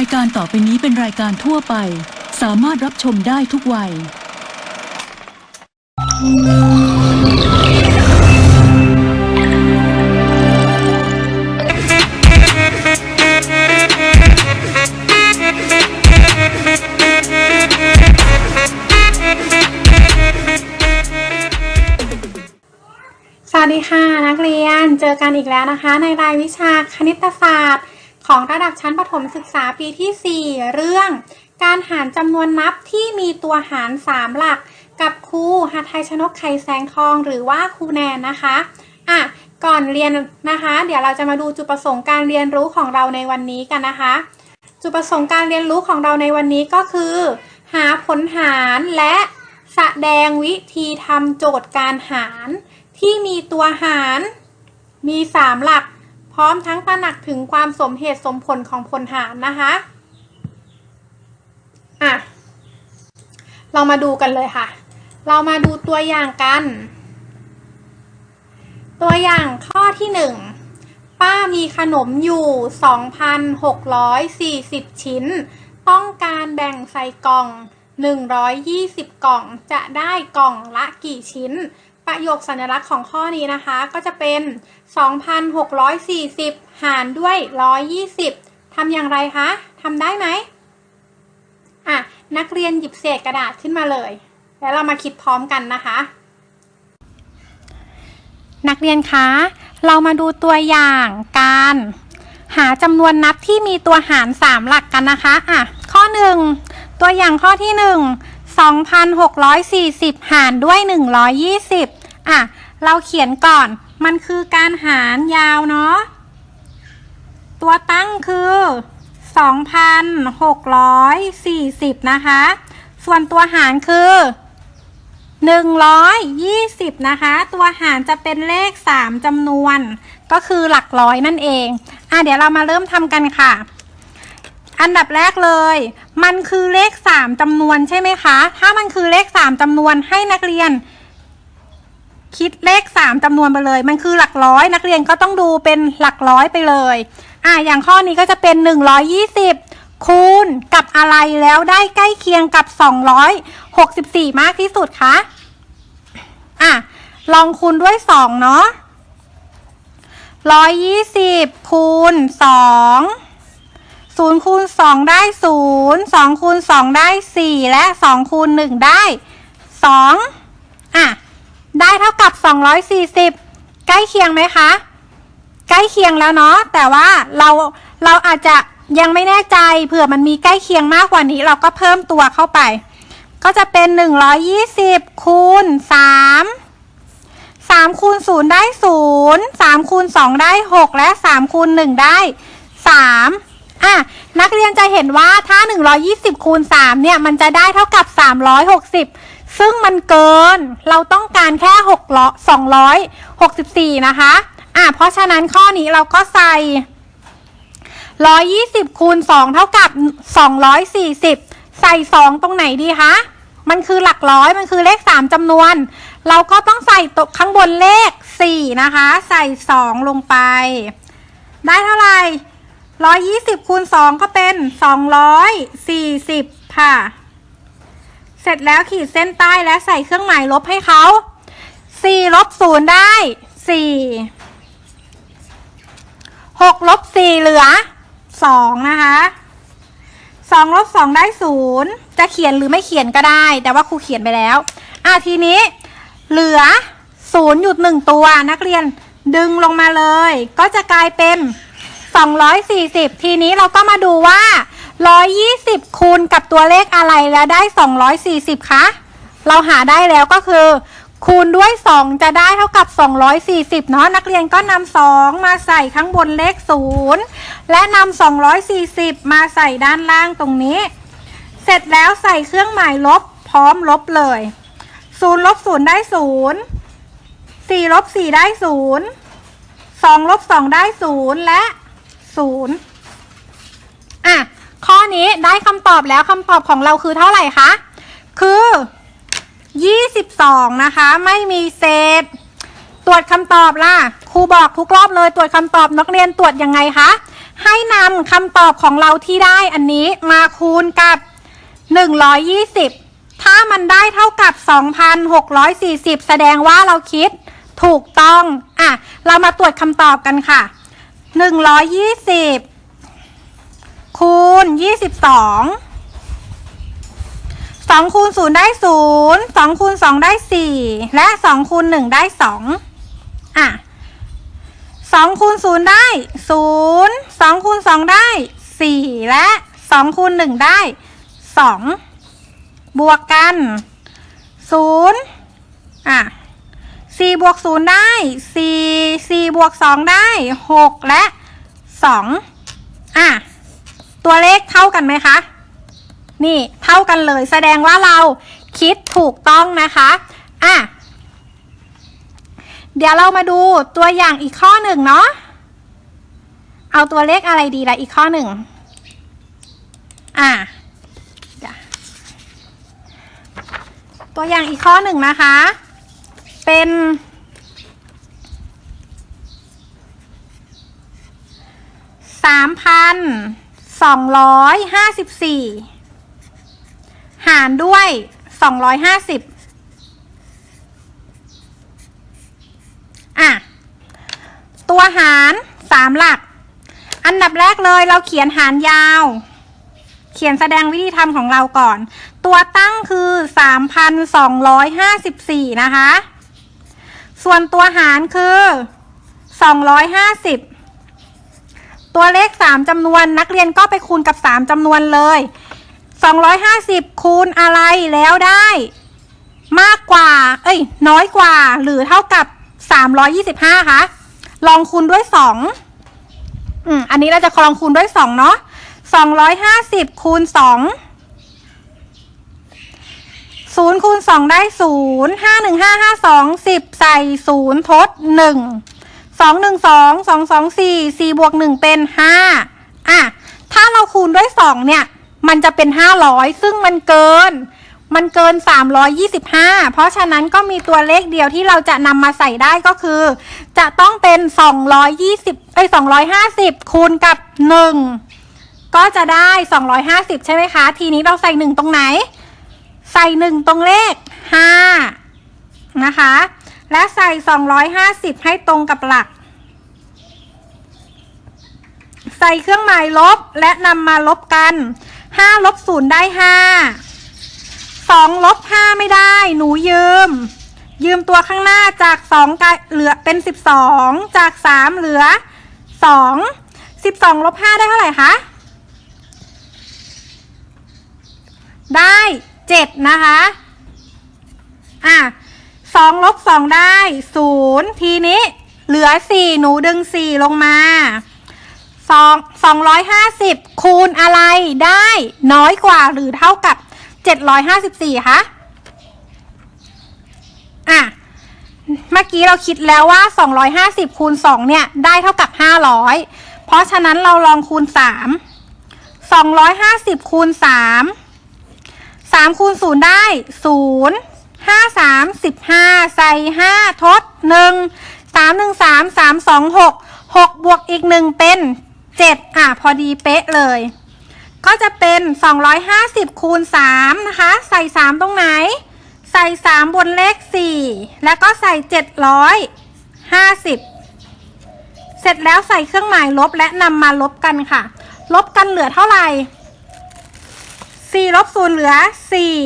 ายการต่อไปนี้เป็นรายการทั่วไป สามารถรับชมได้ทุกวัย สวัสดีค่ะนักเรียน เจอกันอีกแล้วนะคะ ในรายวิชาคณิตศาสตร์ ของระดับชั้นประถมศึกษาปีที่ 4 เรื่อง การหารจำนวนนับที่มีตัวหาร 3 หลัก กับครูหาไทยชนกไข่แสงทองหรือว่าครูแนนนะคะอะก่อนเรียนนะคะ เดี๋ยวเราจะมาดูจุดประสงค์การเรียนรู้ของเราในวันนี้กันนะคะ จุดประสงค์การเรียนรู้ของเราในวันนี้ก็คือ หาผลหารและแสดงวิธีทำโจทย์การหาร ที่มีตัวหาร มี 3 หลัก ร้อมทั้งตระหนักถึงความสมเหตุสมผลของผลหารนะคะอะเรามาดูกันเลยค่ะ เรามาดูตัวอย่างกัน ตัวอย่างข้อที่1ป้ามีขนมอยู่ 2,640 ชิ้น ต้องการแบ่งใส่กล่อง 120 กล่องจะได้กล่องละกี่ชิ้น ประโยคสัญลักษณ์ของข้อนี้นะคะ ก็จะเป็น 2,640 หารด้วย 120 ทำอย่างไรคะ ทำได้ไหมอะ นักเรียนหยิบเศษกระดาษขึ้นมาเลย แล้วเรามาคิดพร้อมกันนะคะ นักเรียนคะ เรามาดูตัวอย่างการ หาจำนวนนับที่มีตัวหาร 3 หลักกันนะคะ อะ ข้อ 1 ตัวอย่างข้อที่ 1 2,640 หารด้วย 120 อะ เราเขียนก่อน มันคือการหารยาวเนาะ ตัวตั้งคือ 2,640 นะคะ ส่วนตัวหารคือ 120 นะคะ ตัวหารจะเป็นเลข 3จำนวน ก็คือหลักร้อยนั่นเอง อะ เดี๋ยวเรามาเริ่มทำกันค่ะอันดับแรกเลย มันคือเลข 3จำนวนใช่ไหมคะ ถ้ามันคือเลข 3จำนวนให้นักเรียน คิดเลข 3จำนวนไปเลย มันคือหลักร้อย นักเรียนก็ต้องดูเป็นหลักร้อยไปเลย อะอย่างข้อนี้ก็จะเป็น 120 คูณกับอะไรแล้วได้ใกล้เคียงกับ 264 มากที่สุดคะอะลองคูณด้วย 2 เนาะ120 คูณ 2 0คูณ2ได้ 0 2คูณ2ได้ 4 และ 2คูณ1ได้ 2 อะ ได้เท่ากับ 240 ใกล้เคียงไหมคะ ใกล้เคียงแล้วเนาะ แต่ว่าเราเราอาจจะยังไม่แน่ใจเผื่อมันมีใกล้เคียงมากกว่านี้เราก็เพิ่มตัวเข้าไป ก็จะเป็น 120 คูณ 3 3คูณ0ได้ 0 3คูณ2ได้ 6 และ3คูณ1ได้ 3 อะ นักเรียนจะเห็นว่าถ้า 120คูณ3เนี่ย มันจะได้เท่ากับ 360 ซึ่งมันเกินเราต้องการแค่6 264 นะคะอะเพราะฉะนั้นข้อนี้เราก็ใส่ 120คูณ2เท่ากับ 240 ใส่ 2 ตรงไหนดีคะ มันคือหลักร้อยมันคือเลข 3จำนวน เราก็ต้องใส่ตกข้างบนเลข 4 นะคะ ใส่ 2 ลงไป ได้เท่าไหร่ 120คูณ2ก็เป็น 240 ค่ะ ร็จแล้วขีดเส้นใต้และใส่เครื่องหมายลบให้เขา4ลบ0ได้4 6ลบ4เหลือ2นะคะ2ลบ2ได้0จะเขียนหรือไม่เขียนก็ได้ แต่ว่าครูเขียนไปแล้ว อะทีนี้เหลือ0หยุด1ตัวนักเรียนดึงลงมาเลย ก็จะกลายเป็น240ทีนี้เราก็มาดูว่า 120 คูณกับตัวเลขอะไรแล้วได้ 240 คะ เราหาได้แล้วก็คือ คูณด้วย 2 จะได้เท่ากับ 240 เนาะนักเรียนก็นำ2มาใส่ข้างบนเลข 0 และนำ240 มาใส่ด้านล่างตรงนี้ เสร็จแล้วใส่เครื่องหมายลบพร้อมลบเลย0ลบ0ได้ 0 4ลบ4ได้ 0 2ลบ2ได้ 0 และ 0้ได้คำตอบแล้วคำตอบของเราคือเท่าไหร่คะ คือ 22 นะคะ ไม่มีเศษ ตรวจคำตอบล่ะ ครูบอกทุกรอบเลยตรวจคำตอบนักเรียนตรวจยังไงคะ ให้นำคำตอบของเราที่ได้อันนี้มาคูณกับ 120 ถ้ามันได้เท่ากับ 2,640 แสดงว่าเราคิดถูกต้อง อะ เรามาตรวจคำตอบกันค่ะ 120 คูณ22 2คูณ0ได้0 2คูณ2ได้4และ2คูณ1ได้2อะ2คูณ0ได้0 2คูณ2ได้4และ2คูณ1ได้2บวกกัน0อะ4บวก0ได้4 4บวก2ได้6และ2อะ ตัวเลขเท่ากันไหมคะ นี่เท่ากันเลย แสดงว่าเราคิดถูกต้องนะคะอะเดี๋ยวเรามาดูตัวอย่างอีกข้อหนึ่งเนาะเอาตัวเลขอะไรดีละอีกข้อหนึ่งอะตัวอย่างอีกข้อหนึ่งนะคะ เป็นสามพัน 254 หารด้วย 250 อะ ตัวหารสามหลัก อันดับแรกเลยเราเขียนหารยาว เขียนแสดงวิธีทำของเราก่อน ตัวตั้งคือ 3,254 นะคะ ส่วนตัวหารคือ 250 ตัวเลขสามจำนวนนักเรียนก็ไปคูณกับสามจำนวนเลยสองร้อยห้าสิบคูณอะไรแล้วได้ มากกว่า เอ้ย น้อยกว่าหรือเท่ากับสามร้อยี่สิบห้าคะลองคูณด้วยสองอืมอันนี้เราจะลองคูณด้วยสองเนาะสองร้อยห้าสิบคูณสองศูนย์คูณสองได้ศูนย์ห้าหนึ่งห้าห้าสองสิบใส่ศูนย์ทดหนึ่ง สองหนึ่งสองสองสองสี่สี่บวกหนึ่งเป็นห้าอะถ้าเราคูณด้วยสองเนี่ย มันจะเป็นห้าร้อยซึ่งมันเกิน มันเกินสามร้อยยี่สิบห้าเพราะฉะนั้นก็มีตัวเลขเดียวที่เราจะนำมาใส่ได้ก็คือ จะต้องเป็นสองร้อยยี่สิบเอ้ยสองร้อยห้าสิบคูณกับหนึ่งก็จะได้สองร้อยห้าสิบใช่ไหมคะ ทีนี้เราใส่หนึ่งตรงไหน ใส่หนึ่งตรงเลขห้านะคะ และใส่ 250 ให้ตรงกับหลัก ใส่เครื่องหมายลบและนำมาลบกัน 5 ลบ 0 ได้ 5 2 ลบ 5 ไม่ได้ หนูยืม ยืมตัวข้างหน้าจาก 2กลายเหลือเป็น 12 จาก 3 เหลือ 2 12 ลบ 5 ได้เท่าไหร่คะ ได้ 7 นะคะ อะ สองลบสองได้ศูนย์ทีนี้เหลือสี่หนูดึงสี่ลงมาสองสองร้อยห้าสิบคูณอะไรได้น้อยกว่าหรือเท่ากับเจ็ดร้อยห้าสิบสี่คะอะเมื่อกี้เราคิดแล้วว่า 250 คูณ 2 เนี่ย ได้เท่ากับ 500 เพราะฉะนั้นเราลองคูณ 3 250 คูณ 3 3 คูณ 0 ได้ 0 ห้าสามสิบห้าใส่ห้าทดหนึ่งสามหนึ่งสามสามสองหกหกบวกอีกหนึ่งเป็นเจ็ดอะพอดีเป๊ะเลย ก็จะเป็นสองร้อยห้าสิบคูณสามนะคะ ใส่สามตรงไหน ใส่สามบนเลขสี่แล้วก็ใส่เจ็ดร้อยห้าสิบเสร็จแล้วใส่เครื่องหมายลบและนำมาลบกันค่ะ ลบกันเหลือเท่าไหร่สี่ลบศูนย์เหลือสี่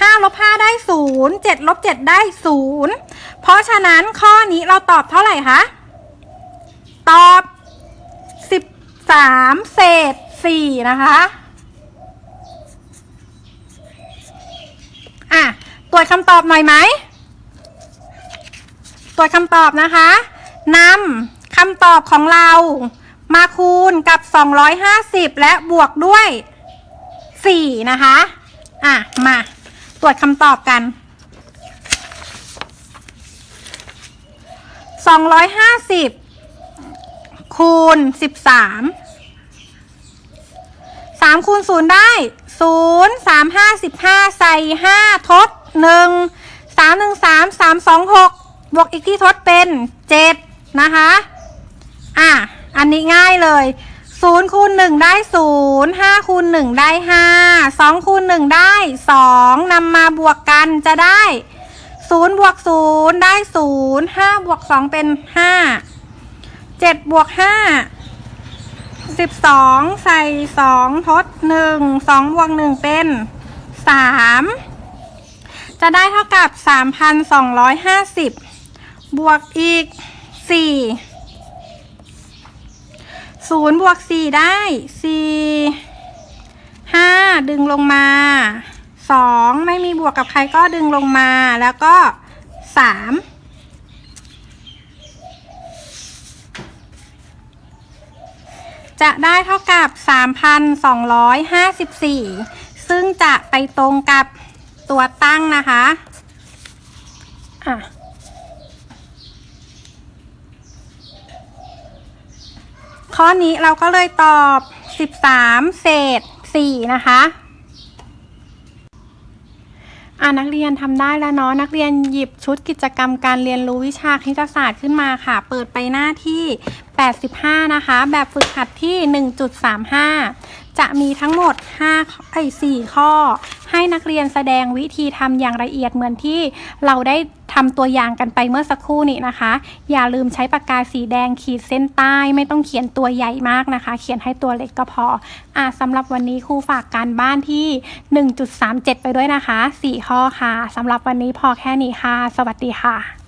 ห้าลบห้าได้ศูนย์เจ็ดลบเจ็ดได้ศูนย์เพราะฉะนั้นข้อนี้เราตอบเท่าไหร่คะ ตอบสิบสามเศษสี่นะคะอะตรวจคำตอบหน่อยไหมตรวจคำตอบนะคะนำคำตอบของเรามาคูณกับ 250 และบวกด้วย 4 นะคะ อะ มา ตรวจคำตอบกัน 250 คูณ 13 3 คูณ 0 ได้ 0 3 5 15 ใส่ 5 ทด 1 3 1 3 3 2 6 บวกอีกที่ทดเป็น 7 นะคะ อะ อันนี้ง่ายเลย ศูนย์คูณหนึ่งได้ศูนย์ห้าคูณหนึ่งได้ห้าสองคูณหนึ่งได้สองนำมาบวกกันจะได้ศูนย์บวกศูนย์ได้ศูนย์ห้าบวกสองเป็นห้าเจ็ดบวกห้าสิบสองใส่สองทดหนึ่งสองบวกหนึ่งเป็นสามจะได้เท่ากับสามพันสองร้อยห้าสิบบวกอีกสี่ ศูนย์บวกสี่ได้สี่ห้าดึงลงมาสองไม่มีบวกกับใครก็ดึงลงมาแล้วก็สามจะได้เท่ากับ 3,254 ซึ่งจะไปตรงกับตัวตั้งนะคะ อะ ข้อนี้เราก็เลยตอบ 13 เศษ 4 นะคะอ่านักเรียนทำได้แล้วเนาะนักเรียนหยิบชุดกิจกรรมการเรียนรู้วิชาคณิตศาสตร์ขึ้นมาค่ะ เปิดไปหน้าที่ 85 นะคะ แบบฝึกหัดที่ 1.35 จะมีทั้งหมด5ไอ้4ข้อ ให้นักเรียนแสดงวิธีทำอย่างละเอียดเหมือนที่เราได้ทำตัวอย่างกันไปเมื่อสักครู่นี้นะคะ อย่าลืมใช้ปากกาสีแดงขีดเส้นใต้ ไม่ต้องเขียนตัวใหญ่มากนะคะ เขียนให้ตัวเล็กก็พออะสำหรับวันนี้ครูฝากการบ้านที่ 1.37 ไปด้วยนะคะ 4 ข้อค่ะสำหรับวันนี้พอแค่นี้ค่ะ สวัสดีค่ะ